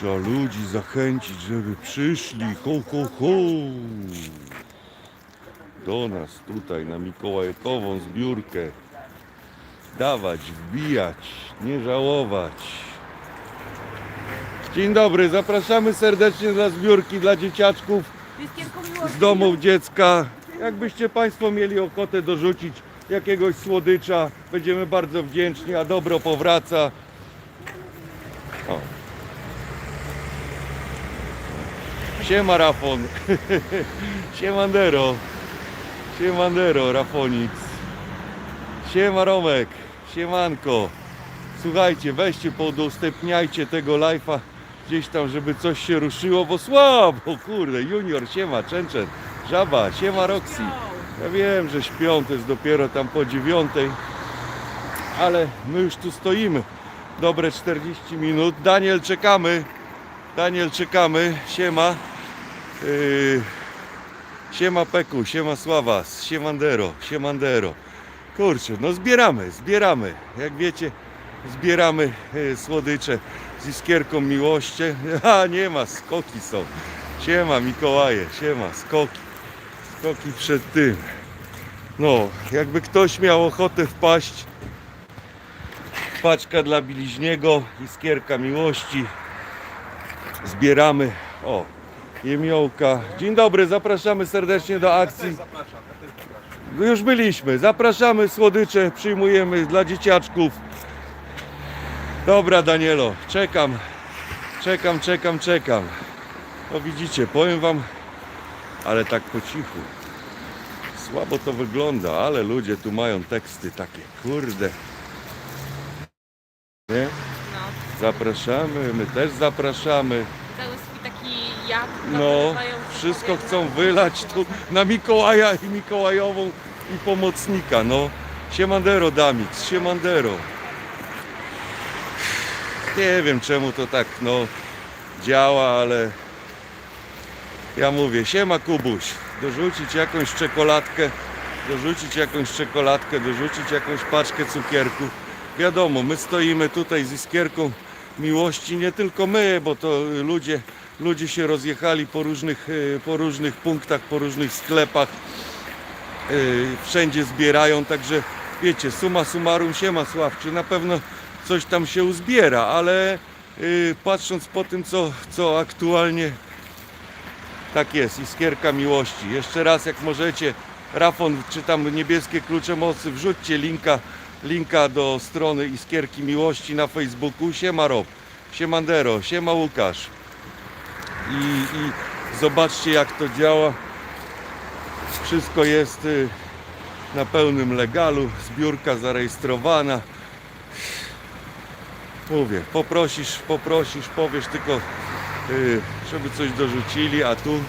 Trzeba ludzi zachęcić, żeby przyszli. Ho, ho, ho. Do nas tutaj na Mikołajkową zbiórkę. Dawać, wbijać, nie żałować. Dzień dobry, zapraszamy serdecznie dla zbiórki dla dzieciaczków z domów dziecka. Jakbyście Państwo mieli ochotę dorzucić jakiegoś słodycza, będziemy bardzo wdzięczni, a dobro powraca. O. Siema Rafon. Siemandero. Siemandero, Rafonix. Siema Romek. Siemanko. Słuchajcie, weźcie, poudostępniajcie tego live'a gdzieś tam, żeby coś się ruszyło, bo słabo, kurde, Junior, siema, Częczet, Żaba, siema Roxy. Ja wiem, że śpią, to jest dopiero tam po dziewiątej, ale my już tu stoimy dobre 40 minut. Daniel, czekamy. Daniel, czekamy. Siema. Yy, siema Peku, siema Sława, siemandero, siemandero. Kurczę, no zbieramy, zbieramy. Jak wiecie, zbieramy yy, słodycze z iskierką miłości. A nie ma, skoki są. Siema Mikołaje, siema, skoki. Skoki przed tym. No, jakby ktoś miał ochotę wpaść, paczka dla bliźniego, iskierka miłości. Zbieramy. O, jemiołka. Dzień dobry, zapraszamy serdecznie do akcji. Już byliśmy. Zapraszamy słodycze, przyjmujemy dla dzieciaczków. Dobra, Danielo, czekam. Czekam, czekam, czekam. No widzicie, powiem wam, ale tak po cichu. Słabo to wygląda, ale ludzie tu mają teksty takie, kurde. Nie? Zapraszamy, my też zapraszamy. No, wszystko chcą wylać tu na Mikołaja i Mikołajową i pomocnika, no. Siemandero Damix, siemandero. Nie wiem czemu to tak, no, działa, ale ja mówię, siema Kubuś, dorzucić jakąś czekoladkę, dorzucić jakąś czekoladkę, dorzucić jakąś paczkę cukierków. Wiadomo, my stoimy tutaj z iskierką miłości, nie tylko my, bo to ludzie, ludzie się rozjechali po różnych, e, po różnych punktach, po różnych sklepach, e, wszędzie zbierają, także wiecie, suma summarum siema Sławczy, na pewno coś tam się uzbiera, ale e, patrząc po tym, co, co aktualnie tak jest, iskierka miłości. Jeszcze raz, jak możecie, Rafon, czy tam niebieskie klucze mocy, wrzućcie linka, linka do strony Iskierki Miłości na Facebooku. Siema Rob, siemandero, siema Łukasz. I, I zobaczcie, jak to działa. Wszystko jest y, na pełnym legalu, zbiórka zarejestrowana. Mówię, poprosisz, poprosisz, powiesz tylko y, żeby coś dorzucili, a tu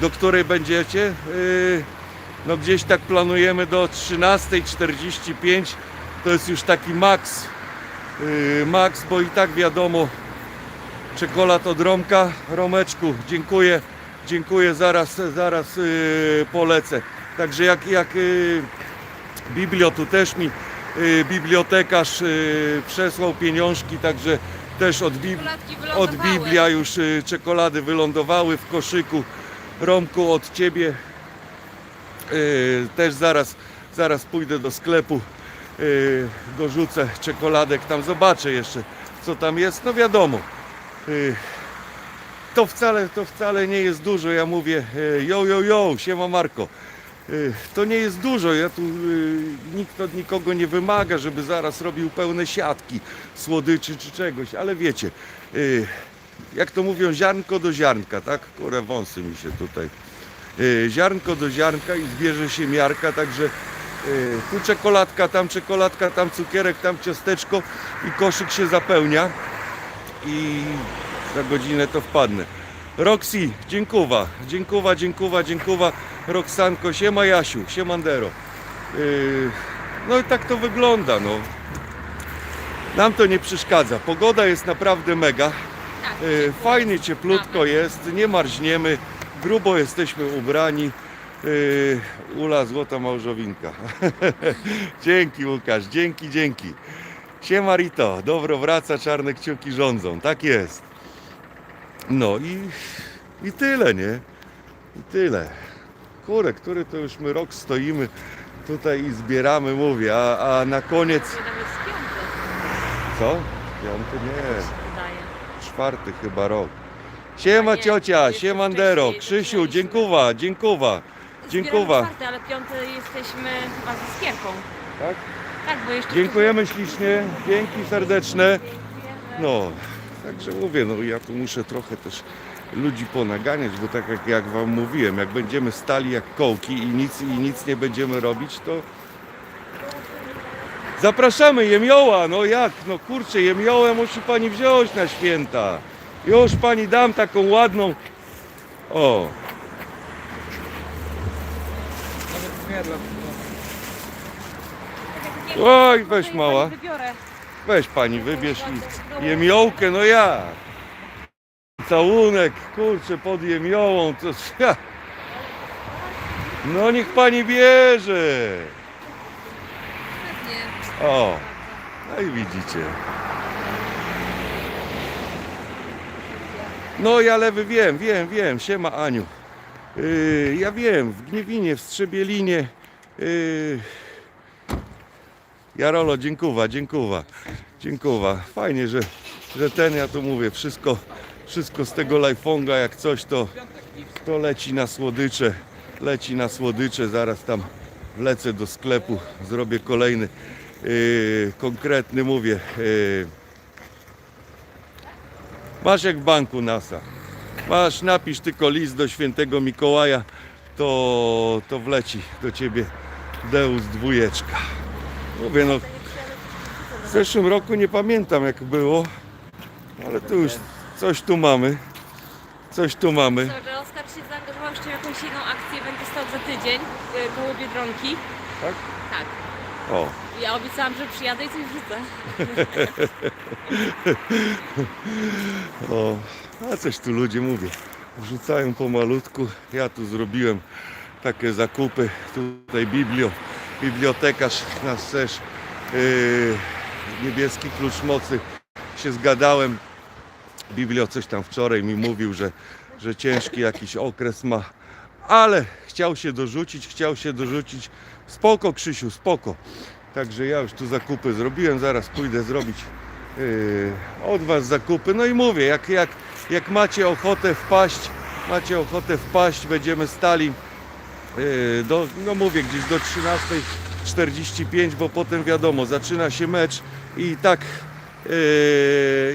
do której będziecie? Y, No gdzieś tak planujemy do 13.45 to jest już taki maks maks, bo i tak wiadomo czekolad od Romka Romeczku, dziękuję dziękuję, zaraz, zaraz y, polecę także jak, jak y, Biblio tu też mi y, bibliotekarz y, przesłał pieniążki, także też od od. Biblia już y, czekolady wylądowały w koszyku. Romku, od ciebie y, też zaraz, zaraz pójdę do sklepu, y, dorzucę czekoladek, tam zobaczę jeszcze co tam jest. No wiadomo, to wcale, to wcale nie jest dużo. Ja mówię, y, yo, yo, yo, siema Marko. Y, To nie jest dużo, ja tu y, nikt od nikogo nie wymaga, żeby zaraz robił pełne siatki słodyczy czy czegoś, ale wiecie, y, jak to mówią, ziarnko do ziarnka, tak? Kurę wąsy mi się tutaj. Y, Ziarnko do ziarnka i zbierze się miarka, także y, tu czekoladka, tam czekoladka, tam cukierek, tam ciasteczko i koszyk się zapełnia i za godzinę to wpadnę. Roxy, dziękuwa, dziękuwa, dziękuwa, dziękuwa. Roxanko, siema Jasiu, siemandero. Yy, no i tak to wygląda, no. Nam to nie przeszkadza. Pogoda jest naprawdę mega. Tak, Yy, fajnie, cieplutko jest, nie marzniemy, grubo jesteśmy ubrani. Yy, Ula, złota małżowinka. dzięki Łukasz, dzięki, dzięki. Siema Rito, dobro wraca, czarne kciuki rządzą, tak jest. No i, i tyle, nie? I tyle. Kurę, który to już my rok stoimy tutaj i zbieramy, mówię, a, a na koniec... Co? Piąty? Nie, wydaje. czwarty chyba rok. Siema ciocia, siemandero, Krzysiu, dziękuwa, dziękuwa. Dziękuwa. Zbieramy czwarty, ale piąty jesteśmy chyba ze skierką. Tak? Tak, bo jeszcze... Dziękujemy ślicznie, dzięki serdeczne. No, także mówię, no ja tu muszę trochę też ludzi ponaganiać, bo tak jak, jak wam mówiłem, jak będziemy stali jak kołki i nic, i nic nie będziemy robić, to zapraszamy jemioła, no jak, no kurczę, jemiołę musi pani wziąć na święta. Już pani dam taką ładną, o, Oj, weź mała. Wybiorę. weź pani wybierz i jemiołkę, no ja. Całunek, kurczę, pod jemiołą, to ja. No niech pani bierze. O, no i widzicie. No ja lewy wiem, wiem, wiem, siema Aniu. Yy, ja wiem, w Gniewinie, w Strzebielinie. Yy... Jarolo, dziękuwa, dziękuwa, dziękuwa. Fajnie, że, że ten, ja tu mówię, wszystko, wszystko z tego lajfonga, jak coś to, to leci na słodycze, leci na słodycze, zaraz tam wlecę do sklepu, zrobię kolejny yy, konkretny, mówię, yy, masz jak w banku NASA, masz, napisz tylko list do świętego Mikołaja, to, to wleci do ciebie Deus dwójeczka. Mówię, no w zeszłym roku nie pamiętam jak było, ale tu już coś tu mamy, coś tu mamy. Co, że Oskar się zaangażował jeszcze w jakąś inną akcję, będzie stał za tydzień y, koło Biedronki. Tak? Tak. O, Ja obiecałam, że przyjadę i coś wrzucę. o, a coś tu ludzie mówię, wrzucają pomalutku, ja tu zrobiłem takie zakupy, tutaj biblio, bibliotekarz nasz też, yy, niebieski klucz mocy, się zgadałem, biblio coś tam wczoraj mi mówił, że, że ciężki jakiś okres ma, ale chciał się dorzucić, chciał się dorzucić, spoko Krzysiu, spoko, także ja już tu zakupy zrobiłem, zaraz pójdę zrobić yy, od Was zakupy. No i mówię, jak, jak, jak macie ochotę wpaść, macie ochotę wpaść, będziemy stali do, no mówię, gdzieś do 13.45, bo potem wiadomo, zaczyna się mecz i tak yy,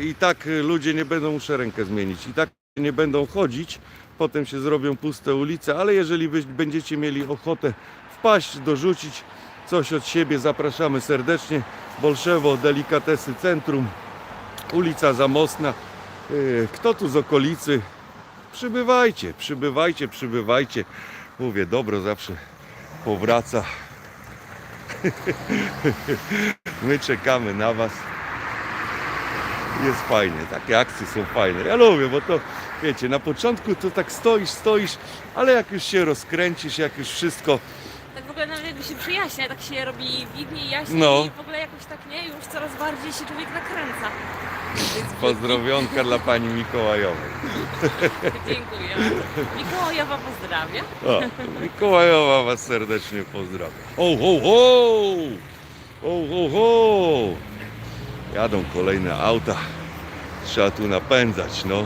i tak ludzie nie będą, muszę rękę zmienić, i tak nie będą chodzić, potem się zrobią puste ulice, ale jeżeli będziecie mieli ochotę wpaść, dorzucić coś od siebie, zapraszamy serdecznie. Bolszewo, Delikatesy Centrum, ulica Zamosna. Yy, Kto tu z okolicy? Przybywajcie, przybywajcie, przybywajcie. Mówię, dobro zawsze powraca. My czekamy na Was. Jest fajnie, takie akcje są fajne. Ja lubię, bo to wiecie, na początku to tak stoisz, stoisz, ale jak już się rozkręcisz, jak już wszystko Tak w ogóle nawet jakby się przyjaśnia, tak się robi widniej, jaśniej No. i w ogóle jakoś tak nie, już coraz bardziej się człowiek nakręca. Pozdrowionka dla pani Mikołajowej. Dziękuję. Mikołajowa pozdrawia. O, Mikołajowa was serdecznie pozdrawia. Ho, ho, ho! Ho, ho, ho! Jadą kolejne auta. Trzeba tu napędzać, no.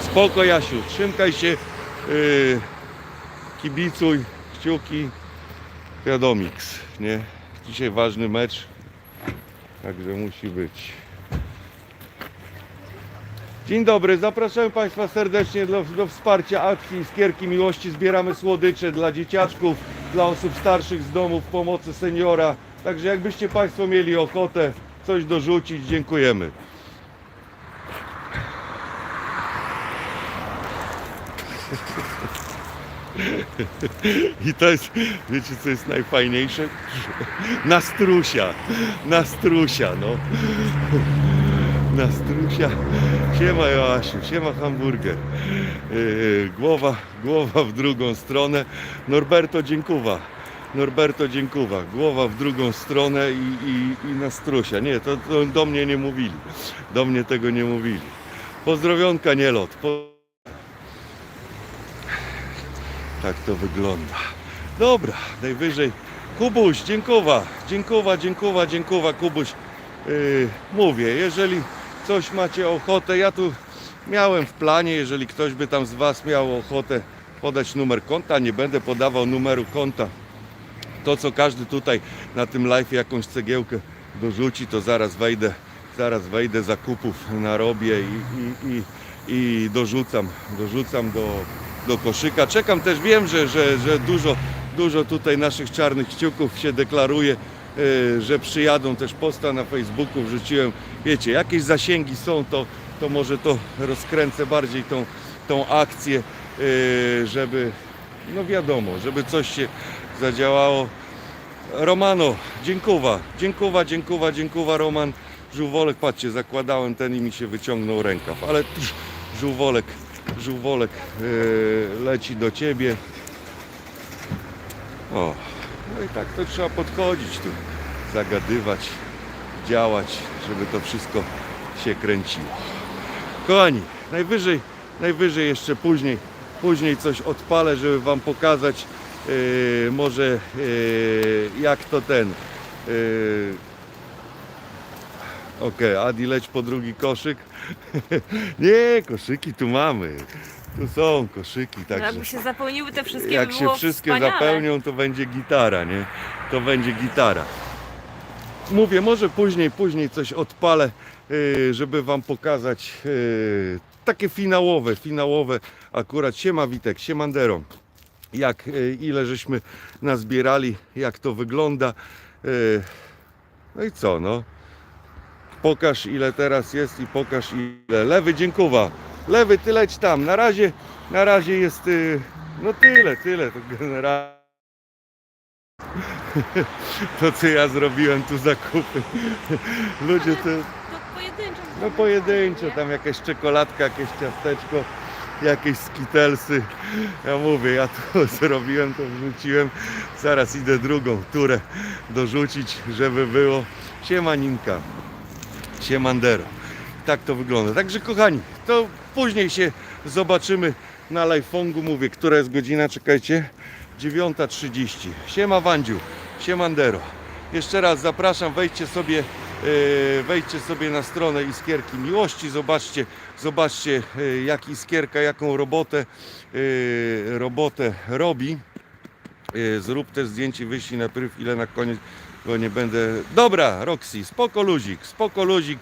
Spoko, Jasiu, trzymkaj się. Yy, kibicuj, kciuki. Wiadomiks, nie? Dzisiaj ważny mecz. Także musi być. Dzień dobry, zapraszamy Państwa serdecznie do, do wsparcia akcji Skierki Miłości. Zbieramy słodycze dla dzieciaczków, dla osób starszych z domów pomocy seniora. Także jakbyście Państwo mieli ochotę coś dorzucić, dziękujemy. I to jest, wiecie co jest najfajniejsze? Na strusia, na strusia, no. Na strusia. Siema Joasiu, siema hamburger. Yy, głowa, głowa w drugą stronę. Norberto dziękuwa. Norberto dziękuwa. Głowa w drugą stronę i, i, i na strusia. Nie, to, to do mnie nie mówili. Do mnie tego nie mówili. Pozdrowionka, nie lot. Po... Tak to wygląda. Dobra, najwyżej. Kubuś, dziękuję, dziękuję, dziękuję, dziękuję, Kubuś. Yy, mówię, jeżeli coś macie ochotę, ja tu miałem w planie, jeżeli ktoś by tam z Was miał ochotę podać numer konta, nie będę podawał numeru konta. To co każdy tutaj na tym live jakąś cegiełkę dorzuci, to zaraz wejdę, zaraz wejdę zakupów narobię i, i, i, i dorzucam, dorzucam do, do koszyka. Czekam też, wiem, że, że, że dużo, dużo tutaj naszych czarnych kciuków się deklaruje, że przyjadą też posta na Facebooku, wrzuciłem, wiecie, jakieś zasięgi są, to, to może to rozkręcę bardziej tą, tą akcję, yy, żeby, no wiadomo, żeby coś się zadziałało. Romano, dziękuwa, dziękuwa, dziękuwa, dziękuwa Roman. Żółwolek, patrzcie, zakładałem ten i mi się wyciągnął rękaw, ale psz, żółwolek, żółwolek yy, leci do ciebie. O, no i tak to trzeba podchodzić tu, zagadywać, działać, żeby to wszystko się kręciło. Kochani, najwyżej, najwyżej jeszcze później, później coś odpalę, żeby Wam pokazać yy, może yy, jak to ten. Yy, Okej, Adi leć po drugi koszyk. Nie, koszyki tu mamy. Tu są koszyki, No, także jakby się zapełniły te wszystkie, jak by się było wszystkie wspaniale. zapełnią, to będzie gitara, nie? To będzie gitara. Mówię, może później, później coś odpalę, yy, żeby wam pokazać yy, takie finałowe, finałowe akurat. Siema Witek, siemandero. Jak, yy, ile żeśmy nazbierali, jak to wygląda. Yy, no i co, no. Pokaż ile teraz jest i pokaż ile. Lewy, dziękuwa. Lewy, ty leć tam. Na razie, na razie jest, yy, no tyle, tyle. To generalnie. To co ja zrobiłem tu zakupy. Ludzie to, To pojedynczo. no pojedynczo, tam jakaś czekoladka, jakieś ciasteczko, jakieś skitelsy. Ja mówię, ja to zrobiłem, to wrzuciłem. Zaraz idę drugą turę dorzucić, żeby było. Siemaninka, siemandero. Tak to wygląda. Także kochani, to później się zobaczymy na live'ongu. Mówię, która jest godzina, czekajcie. 9.30. Siema Wandziu, siemandero. Jeszcze raz zapraszam, wejdźcie sobie, e, wejdźcie sobie na stronę Iskierki Miłości, zobaczcie, zobaczcie e, jak Iskierka, jaką robotę, e, robotę robi. E, Zrób też zdjęcie, wyślij na pryw, ile na koniec go nie będę... Dobra, Roxy, spoko luzik, spoko luzik.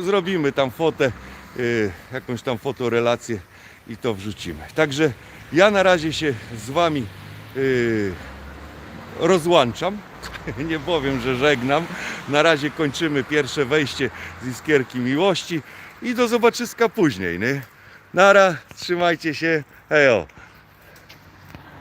Zrobimy tam fotę, jakąś tam fotorelację i to wrzucimy. Także ja na razie się z Wami e, rozłączam. Nie powiem, że żegnam. Na razie kończymy pierwsze wejście z Iskierki Miłości i do zobaczyska później. Nie? Nara, trzymajcie się. Hejo.